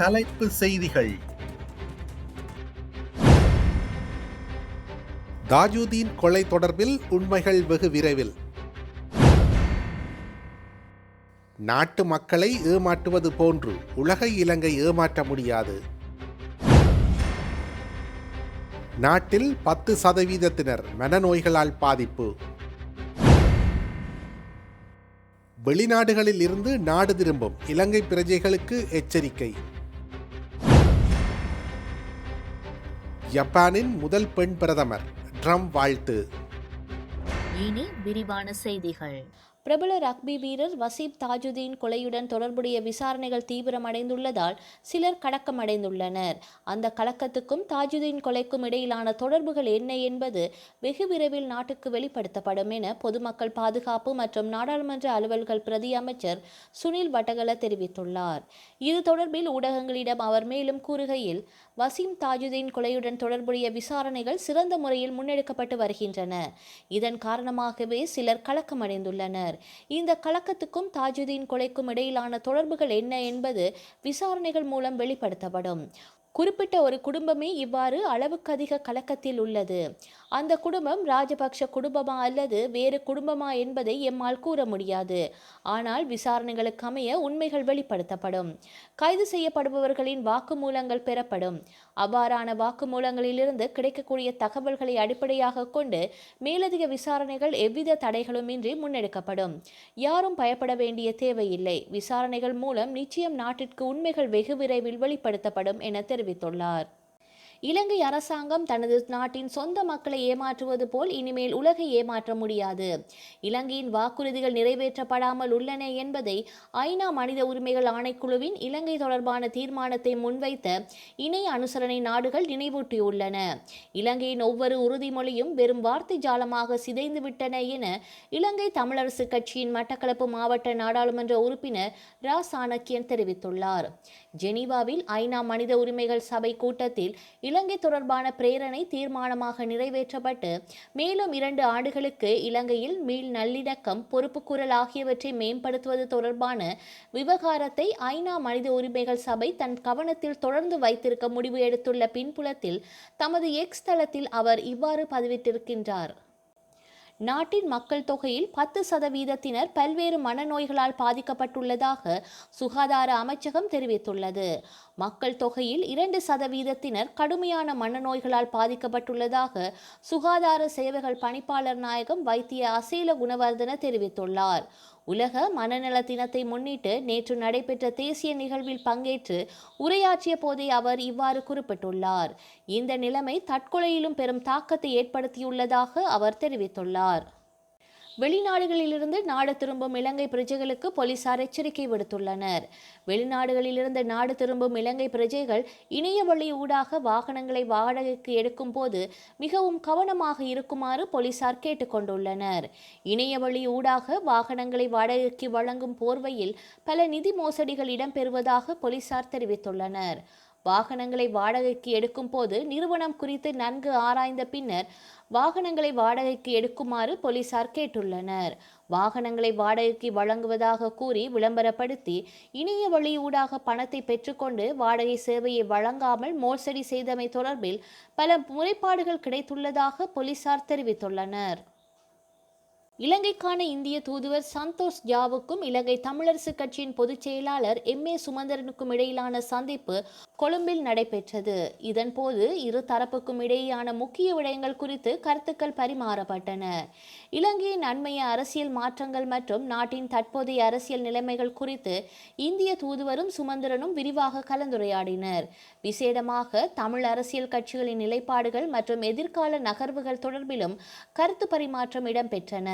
தலைப்பு செய்திகள். தாஜுதீன் கொலை தொடர்பில் உண்மைகள் வெகு விரைவில். நாட்டு மக்களை ஏமாற்றுவது போன்று உலக இலங்கை ஏமாற்ற முடியாது. நாட்டில் பத்து சதவீதத்தினர் மனநோய்களால் பாதிப்பு. வெளிநாடுகளில் இருந்து நாடு திரும்பும் இலங்கை பிரஜைகளுக்கு எச்சரிக்கை. ஜப்பானின் முதல் பெண் பிரதமர் ட்ரம்ப் வாழ்த்து. இனி விரிவான செய்திகள். பிரபல ரக்பி வீரர் வசீப் தாஜுதீன் கொலையுடன் தொடர்புடைய விசாரணைகள் தீவிரமடைந்துள்ளதால் சிலர் கலக்கமடைந்துள்ளனர். அந்த கலக்கத்துக்கும் தாஜுதீன் கொலைக்கும் இடையிலான தொடர்புகள் என்ன என்பது வெகு விரைவில் நாட்டுக்கு வெளிப்படுத்தப்படும் என பொதுமக்கள் பாதுகாப்பு மற்றும் நாடாளுமன்ற அலுவல்கள் பிரதி அமைச்சர் சுனில் வட்டகல தெரிவித்துள்ளார். இது தொடர்பில் ஊடகங்களிடம் அவர் மேலும் கூறுகையில் வசீம் தாஜுதீன் கொலையுடன் தொடர்புடைய விசாரணைகள் சிறந்த முறையில் முன்னெடுக்கப்பட்டு வருகின்றன. இதன் காரணமாகவே சிலர் கலக்கமடைந்துள்ளனர். இந்த கலக்கத்துக்கும் தாஜுதீன் கொலைக்கும் இடையிலான தொடர்புகள் என்ன என்பது விசாரணைகள் மூலம் வெளிப்படுத்தப்படும். குறிப்பிட்ட ஒரு குடும்பமே இவ்வாறு அளவுக்கு அதிக கலக்கத்தில் உள்ளது. அந்த குடும்பம் ராஜபக்ஷ குடும்பமா அல்லது வேறு குடும்பமா என்பதை எம்மால் கூற முடியாது. ஆனால் விசாரணைகளுக்கு அமைய உண்மைகள் வெளிப்படுத்தப்படும். கைது செய்யப்படுபவர்களின் வாக்குமூலங்கள் பெறப்படும். அவ்வாறான வாக்குமூலங்களிலிருந்து கிடைக்கக்கூடிய தகவல்களை அடிப்படையாக கொண்டு மேலதிக விசாரணைகள் எவ்வித தடைகளுமின்றி முன்னெடுக்கப்படும். யாரும் பயப்பட வேண்டிய தேவையில்லை. விசாரணைகள் மூலம் நிச்சயம் நாட்டிற்கு உண்மைகள் வெகு விரைவில் வெளிப்படுத்தப்படும் என தெரிவித்துள்ளார். இலங்கை அரசாங்கம் தனது நாட்டின் சொந்த மக்களை ஏமாற்றுவது போல் இனிமேல் உலகை ஏமாற்ற முடியாது. இலங்கையின் வாக்குறுதிகள் நிறைவேற்றப்படாமல் உள்ளன என்பதை ஐநா மனித உரிமைகள் ஆணைக்குழுவின் இலங்கை தொடர்பான தீர்மானத்தை முன்வைத்த இணை அனுசரணை நாடுகள் நினைவூட்டியுள்ளன. இலங்கையின் ஒவ்வொரு உறுதிமொழியும் வெறும் வார்த்தை ஜாலமாக சிதைந்துவிட்டன என இலங்கை தமிழரசு கட்சியின் மட்டக்களப்பு மாவட்ட நாடாளுமன்ற உறுப்பினர் ரா. சாணக்கியன் தெரிவித்துள்ளார். ஜெனீவாவில் ஐநா மனித உரிமைகள் சபை கூட்டத்தில் இலங்கை தொடர்பான பிரேரணை தீர்மானமாக நிறைவேற்றப்பட்டு மேலும் இரண்டு ஆண்டுகளுக்கு இலங்கையில் மீள் நல்லிணக்கம் பொறுப்புக்கூறல் ஆகியவற்றை மேம்படுத்துவது தொடர்பான விவகாரத்தை ஐநா மனித உரிமைகள் சபை தன் கவனத்தில் தொடர்ந்து வைத்திருக்க முடிவு எடுத்துள்ள பின்புலத்தில் தமது எக்ஸ் தளத்தில் அவர் இவ்வாறு பதிவிட்டிருக்கின்றார். நாட்டின் மக்கள் தொகையில் பத்து சதவீதத்தினர் பல்வேறு மனநோய்களால் பாதிக்கப்பட்டுள்ளதாக சுகாதார அமைச்சகம் தெரிவித்துள்ளது. மக்கள் தொகையில் இரண்டு சதவீதத்தினர் கடுமையான மனநோய்களால் பாதிக்கப்பட்டுள்ளதாக சுகாதார சேவைகள் பணிப்பாளர் நாயகம் வைத்திய அசீல குணவர்தன தெரிவித்துள்ளார். உலக மனநல தினத்தை முன்னிட்டு நேற்று நடைபெற்ற தேசிய நிகழ்வில் பங்கேற்று உரையாற்றிய போதே அவர் இவ்வாறு குறிப்பிட்டுள்ளார். இந்த நிலைமை தற்கொலையிலும் பெரும் தாக்கத்தை ஏற்படுத்தியுள்ளதாக அவர் தெரிவித்துள்ளார். வெளிநாடுகளிலிருந்து நாடு திரும்பும் இலங்கை பிரஜைகளுக்கு போலீசார் எச்சரிக்கை விடுத்துள்ளனர். வெளிநாடுகளிலிருந்து நாடு திரும்பும் இலங்கை பிரஜைகள் இணைய வழி ஊடாக வாகனங்களை வாடகைக்கு எடுக்கும் போது மிகவும் கவனமாக இருக்குமாறு போலீசார் கேட்டுக்கொண்டுள்ளனர் இணைய வழி ஊடாக வாகனங்களை வாடகைக்கு வழங்கும் போர்வையில் பல நிதி மோசடிகள் இடம்பெறுவதாக போலீசார் தெரிவித்துள்ளனர். வாகனங்களை வாடகைக்கு எடுக்கும் போது நிறுவனம் குறித்து நன்கு ஆராய்ந்த பின்னர் வாகனங்களை வாடகைக்கு எடுக்குமாறு போலீசார் கேட்டுள்ளனர். வாகனங்களை வாடகைக்கு வழங்குவதாக கூறி விளம்பரப்படுத்தி இணைய வழி ஊடாக பணத்தை பெற்றுக்கொண்டு வாடகை சேவையை வழங்காமல் மோசடி செய்தமை தொடர்பில் பல முறைப்பாடுகள் கிடைத்துள்ளதாக போலீசார் தெரிவித்துள்ளனர். இலங்கைக்கான இந்திய தூதுவர் சந்தோஷ் ஜாவுக்கும் இலங்கை தமிழரசு கட்சியின் பொதுச் செயலாளர் எம். ஏ. சுமந்திரனுக்கும் இடையிலான சந்திப்பு கொழும்பில் நடைபெற்றது. இதன்போது இரு தரப்புக்கும் இடையேயான முக்கிய விடயங்கள் குறித்து கருத்துக்கள் பரிமாறப்பட்டன. இலங்கையின் அண்மைய அரசியல் மாற்றங்கள் மற்றும் நாட்டின் தற்போதைய அரசியல் நிலைமைகள் குறித்து இந்திய தூதுவரும் சுமந்திரனும் விரிவாக கலந்துரையாடினர். விசேடமாக தமிழ் அரசியல் கட்சிகளின் நிலைப்பாடுகள் மற்றும் எதிர்கால நகர்வுகள் தொடர்பிலும் கருத்து பரிமாற்றம் இடம்பெற்றன.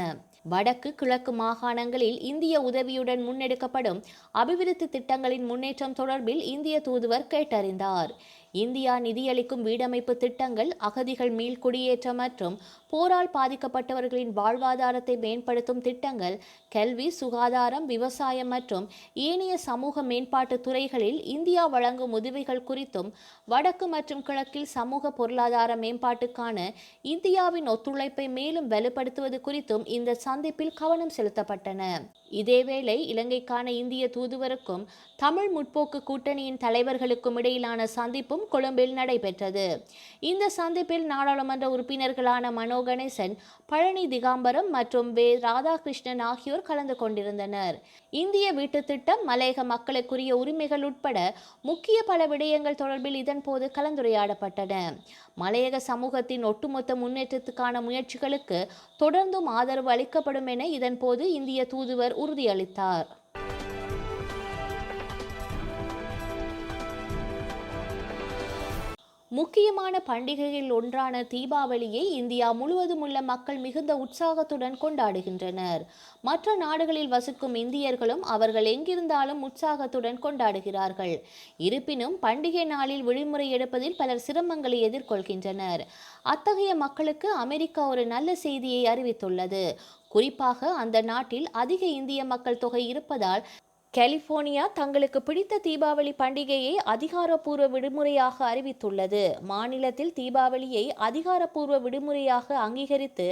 வடக்கு கிழக்கு மாகாணங்களில் இந்திய உதவியுடன் முன்னெடுக்கப்படும் அபிவிருத்தி திட்டங்களின் முன்னேற்றம் தொடர்பில் இந்திய தூதுவர் கேட்டறிந்தார். இந்தியா நிதியளிக்கும் வீடமைப்பு திட்டங்கள் அகதிகள் மீள்குடியேற்றம் மற்றும் போரால் பாதிக்கப்பட்டவர்களின் வாழ்வாதாரத்தை மேம்படுத்தும் திட்டங்கள் கல்வி சுகாதாரம் விவசாயம் மற்றும் ஏனைய சமூக மேம்பாட்டு துறைகளில் இந்தியா வழங்கும் உதவிகள் குறித்தும் வடக்கு மற்றும் கிழக்கில் சமூக பொருளாதார மேம்பாட்டுக்கான இந்தியாவின் ஒத்துழைப்பை மேலும் வலுப்படுத்துவது குறித்தும் இந்த சந்திப்பில் கவனம் செலுத்தப்பட்டன. இதேவேளை இலங்கைக்கான இந்திய தூதுவருக்கும் தமிழ் முற்போக்கு கூட்டணியின் தலைவர்களுக்கும் இடையிலான சந்திப்பும் கொழும்பில் நடைபெற்றது. இந்த சந்திப்பில் நாடாளுமன்ற உறுப்பினர்களான மனோ கணேசன் பழனி திகாம்பரம் மற்றும் வே. ராதாகிருஷ்ணன் ஆகியோர் கலந்து கொண்டிருந்தனர். இந்திய வீட்டு திட்டம் மலையக மக்களுக்குரிய உரிமைகள் உட்பட முக்கிய பல விடயங்கள் தொடர்பில் இதன்போது கலந்துரையாடப்பட்டன. மலையக சமூகத்தின் ஒட்டுமொத்த முன்னேற்றத்துக்கான முயற்சிகளுக்கு தொடர்ந்தும் ஆதரவு அளிக்கப்படும் என இதன்போது இந்திய தூதுவர் உறுதியளித்தார். முக்கியமான பண்டிகையில் ஒன்றான தீபாவளியை இந்தியா முழுவதும் உள்ள மக்கள் மிகுந்த உற்சாகத்துடன் கொண்டாடுகின்றனர். மற்ற நாடுகளில் வசிக்கும் இந்தியர்களும் அவர்கள் எங்கிருந்தாலும் உற்சாகத்துடன் கொண்டாடுகிறார்கள். இருப்பினும் பண்டிகை நாளில் விழிமுறை எடுப்பதில் பலர் சிரமங்களை எதிர்கொள்கின்றனர். அத்தகைய மக்களுக்கு அமெரிக்கா ஒரு நல்ல செய்தியை அறிவித்துள்ளது. குறிப்பாக அந்த நாட்டில் அதிக இந்திய மக்கள் தொகை இருப்பதால் கலிபோர்னியா தங்களுக்கு பிடித்த தீபாவளி பண்டிகையை அதிகாரப்பூர்வ விடுமுறையாக அறிவித்துள்ளது. மாநிலத்தில் தீபாவளியை அதிகாரப்பூர்வ விடுமுறையாக அங்கீகரித்து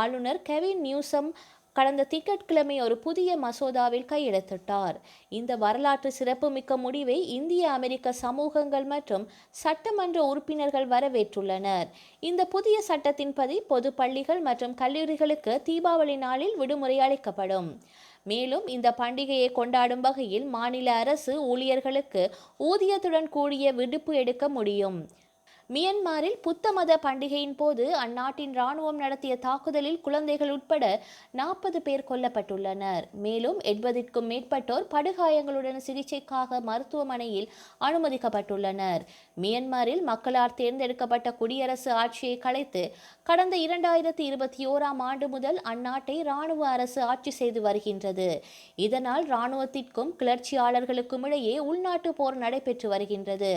ஆளுநர் கெவின் நியூசம் கடந்த திங்கட்கிழமை ஒரு புதிய மசோதாவில் கையெழுத்திட்டார். இந்த வரலாற்று சிறப்புமிக்க முடிவை இந்திய அமெரிக்க சமூகங்கள் மற்றும் சட்டமன்ற உறுப்பினர்கள் வரவேற்றுள்ளனர். இந்த புதிய சட்டத்தின்படி பொது பள்ளிகள் மற்றும் கல்லூரிகளுக்கு தீபாவளி நாளில் விடுமுறை அளிக்கப்படும். மேலும் இந்த பண்டிகையை கொண்டாடும் வகையில் மாநில அரசு ஊழியர்களுக்கு ஊதியத்துடன் கூடிய விடுப்பு எடுக்க முடியும். மியன்மாரில் புத்த மத பண்டிகையின் போது அந்நாட்டின் ராணுவம் நடத்திய தாக்குதலில் குழந்தைகள் உட்பட நாற்பது பேர் கொல்லப்பட்டுள்ளனர். மேலும் எண்பதிற்கும் மேற்பட்டோர் படுகாயங்களுடன் சிகிச்சைக்காக மருத்துவமனையில் அனுமதிக்கப்பட்டுள்ளனர். மியன்மாரில் மக்களால் தேர்ந்தெடுக்கப்பட்ட குடியரசு ஆட்சியை கலைத்து கடந்த இரண்டாயிரத்தி இருபத்தி ஓராம் ஆண்டு முதல் அந்நாட்டை ராணுவ அரசு ஆட்சி செய்து வருகின்றது. இதனால் ராணுவத்திற்கும் கிளர்ச்சியாளர்களுக்கும் இடையே உள்நாட்டு போர் நடைபெற்று வருகின்றது.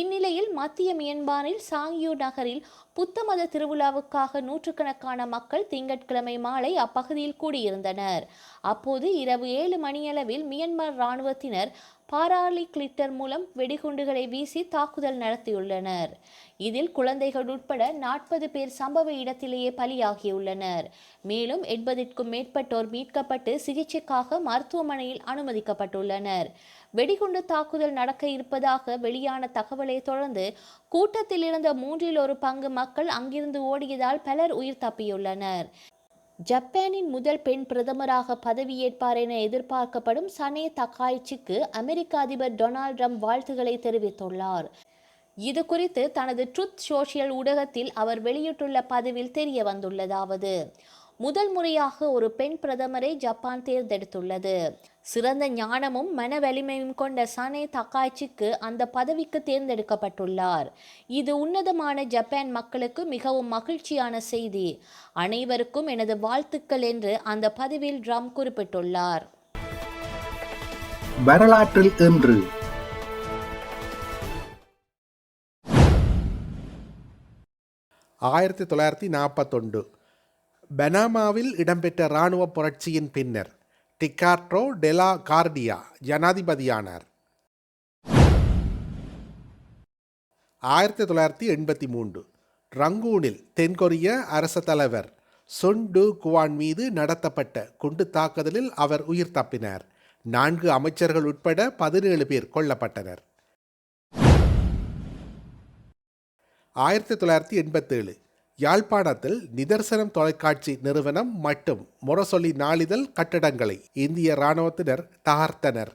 இந்நிலையில் மத்திய மியன்மார் மியன்மாரில் சாங்யூ நகரில் புத்த மத திருவிழாவுக்காக நூற்றுக்கணக்கான மக்கள் திங்கட்கிழமை மாலை அப்பகுதியில் கூடியிருந்தனர். அப்போது இரவு ஏழு மணியளவில் மியன்மார் இராணுவத்தினர் பாராலி கிளிட்டர் மூலம் வெடிகுண்டுகளை வீசி தாக்குதல் நடத்தியுள்ளனர். இதில் குழந்தைகள் உட்பட நாற்பது பேர் சம்பவ இடத்திலேயே பலியாகியுள்ளனர். மேலும் எண்பதிற்கும் மேற்பட்டோர் மீட்கப்பட்டு சிகிச்சைக்காக மருத்துவமனையில் அனுமதிக்கப்பட்டுள்ளனர். வெடிகுண்டு தாக்குதல் நடக்க இருப்பதாக வெளியான தகவலை தொடர்ந்து கூட்டத்தில் இருந்த மூன்றில் ஒரு பங்கு மக்கள் அங்கிருந்து ஓடியதால் பலர் உயிர் தப்பியுள்ளனர். ஜப்பானின் முதல் பெண் பிரதமராக பதவியேற்பார் என எதிர்பார்க்கப்படும் சனே தக்காய்ச்சிக்கு அமெரிக்க அதிபர் டொனால்ட் ட்ரம்ப் வாழ்த்துக்களை தெரிவித்துள்ளார். இது குறித்து தனது ட்ருத் சோஷியல் ஊடகத்தில் அவர் வெளியிட்டுள்ள பதிவில் தெரிய வந்துள்ளதாவது முதல் முறையாக ஒரு பெண் பிரதமரை ஜப்பான் தேர்ந்தெடுத்துள்ளது. சிறந்த ஞானமும் மன வலிமையும் கொண்ட சனே தக்காய்ச்சிக்கு அந்த பதவிக்கு தேர்ந்தெடுக்கப்பட்டுள்ளார். இது உன்னதமான ஜப்பான் மக்களுக்கு மிகவும் மகிழ்ச்சியான செய்தி. அனைவருக்கும் எனது வாழ்த்துக்கள் என்று அந்த பதிவில் ட்ரம் குறிப்பிட்டுள்ளார். வரலாற்றில் இன்று. ஆயிரத்தி தொள்ளாயிரத்தி நாற்பத்தொண்டு பனாமாவில் இடம்பெற்ற இராணுவ புரட்சியின் பின்னர் டிகார்ட்ரோ டெலா கார்டியா ஜனாதிபதியானார். ஆயிரத்தி தொள்ளாயிரத்தி எண்பத்தி மூன்று ரங்கூனில் தென்கொரிய அரச தலைவர் சொன் டு குவான் மீது நடத்தப்பட்ட குண்டு தாக்குதலில் அவர் உயிர் தப்பினார். நான்கு அமைச்சர்கள் உட்பட பதினேழு பேர் கொல்லப்பட்டனர். ஆயிரத்தி தொள்ளாயிரத்தி எண்பத்தேழு யாழ்ப்பாணத்தில் நிதர்சனம் தொலைக்காட்சி நிறுவனம் மற்றும் முரசொலி நாளிதழ் கட்டடங்களை இந்திய இராணுவத்தினர் தகர்த்தனர்.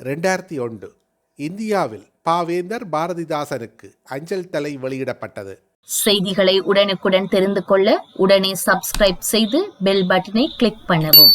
ரெண்டாயிரத்தி ஒன்று இந்தியாவில் பாவேந்தர் பாரதிதாசனுக்கு அஞ்சல் தலை வெளியிடப்பட்டது. செய்திகளை உடனுக்குடன் தெரிந்து கொள்ள உடனே சப்ஸ்கிரைப் செய்து பெல் பட்டனை கிளிக் பண்ணவும்.